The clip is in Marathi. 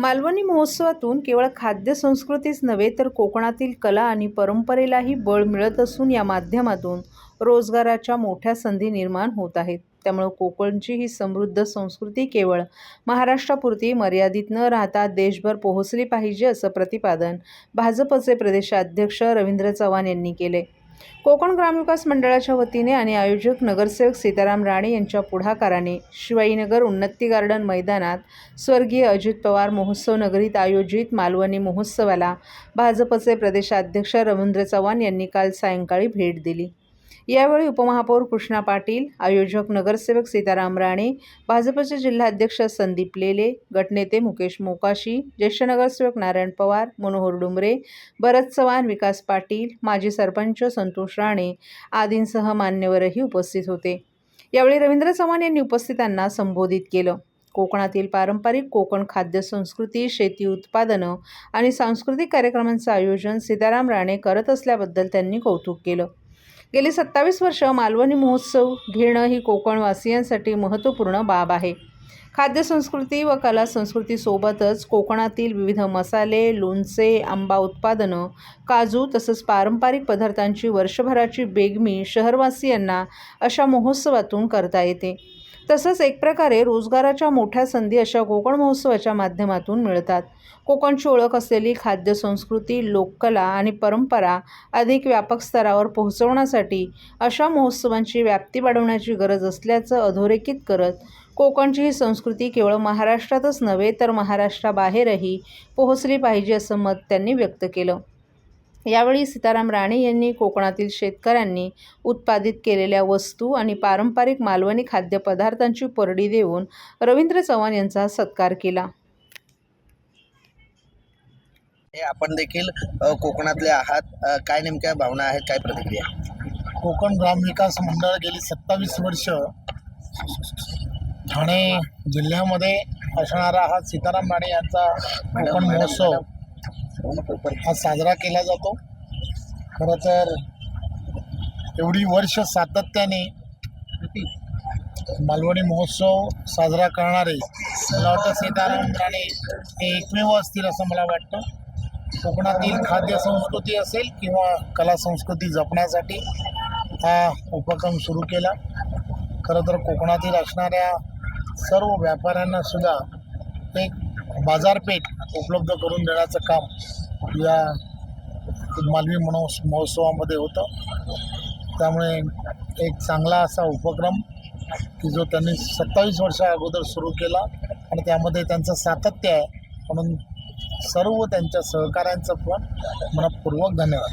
मालवणी महोत्सवातून केवळ खाद्य संस्कृतीच नव्हे तर कोकणातील कला आणि परंपरेलाही बळ मिळत असून या माध्यमातून रोजगाराच्या मोठ्या संधी निर्माण होत आहेत. त्यामुळं कोकणची ही समृद्ध संस्कृती केवळ महाराष्ट्रापुरती मर्यादित न राहता देशभर पोहोचली पाहिजे असं प्रतिपादन भाजपचे प्रदेशाध्यक्ष रवींद्र चव्हाण यांनी केले. कोकण ग्रामविकास मंडळाच्या वतीने आणि आयोजक नगरसेवक सीताराम राणे यांच्या पुढाकाराने शिवाईनगर उन्नती गार्डन मैदानात स्वर्गीय अजित पवार महोत्सव नगरीत आयोजित मालवणी महोत्सवाला भाजपचे प्रदेशाध्यक्ष रवींद्र चव्हाण यांनी काल सायंकाळी भेट दिली. यावेळी उपमहापौर कृष्णा पाटील आयोजक नगरसेवक सीताराम राणे भाजपचे जिल्हाध्यक्ष संदीप लेले गटनेते मुकेश मोकाशी ज्येष्ठ नगरसेवक नारायण पवार मनोहर डुंबरे भरत चव्हाण विकास पाटील माजी सरपंच संतोष राणे आदींसह मान्यवरही उपस्थित होते. यावेळी रवींद्र चव्हाण यांनी उपस्थितांना संबोधित केलं. कोकणातील पारंपरिक कोकण खाद्य संस्कृती शेती उत्पादनं आणि सांस्कृतिक कार्यक्रमांचं आयोजन सीताराम राणे करत असल्याबद्दल त्यांनी कौतुक केलं. गेली सत्तावीस वर्ष मालवणी महोत्सव घेणं ही कोकणवासियांसाठी महत्त्वपूर्ण बाब आहे. खाद्यसंस्कृती व कला संस्कृतीसोबतच कोकणातील विविध मसाले लोणचे आंबा उत्पादनं काजू तसंच पारंपरिक पदार्थांची वर्षभराची बेगमी शहरवासियांना अशा महोत्सवातून करता येते. तसंच एक प्रकारे रोजगाराच्या मोठ्या संधी अशा कोकण महोत्सवाच्या माध्यमातून मिळतात. कोकणची ओळख असलेली खाद्य संस्कृती लोककला आणि परंपरा अधिक व्यापक स्तरावर पोहोचवण्यासाठी अशा महोत्सवांची व्याप्ती वाढवण्याची गरज असल्याचं अधोरेखित करत कोकणची ही संस्कृती केवळ महाराष्ट्रातच नव्हे तर महाराष्ट्राबाहेरही पोहोचली पाहिजे असं मत त्यांनी व्यक्त केलं. यावेळी सीताराम राणे यांनी कोकणातील शेतकऱ्यांनी उत्पादित केलेल्या वस्तू आणि पारंपरिक मालवणी खाद्यपदार्थांची परडी देऊन रवींद्र चव्हाण यांचा सत्कार केला. हे आपण देखील कोकणातले आहात. काय नेमक्या भावना आहेत? काय प्रतिक्रिया? कोकण ग्रामविकास मंडळ गेली सत्तावीस वर्ष ठाणे जिल्ह्यामध्ये असणारा हा सीताराम राणे यांचा कोकण महोत्सव हा साजरा केला जातो. खरं तर एवढी वर्ष सातत्याने मालवणी महोत्सव साजरा करणारे मला वाटतं सीताराम राणे हे एकमेव असतील असं मला वाटतं. कोकणातील खाद्य संस्कृती असेल किंवा कला संस्कृती जपण्यासाठी हा उपक्रम सुरू केला. खरं तर कोकणातील असणाऱ्या सर्व व्यापाऱ्यांना सुद्धा एक बाजारपेठ उपलब्ध करून देण्याचं काम या मालवी महोत्स महोत्सवामध्ये होतं. त्यामुळे एक चांगला असा उपक्रम की जो त्यांनी सत्तावीस वर्षा अगोदर सुरू केला आणि त्यामध्ये त्यांचं सातत्य आहे. म्हणून सर्व त्यांच्या सहकाऱ्यांचं पण मनपूर्वक धन्यवाद.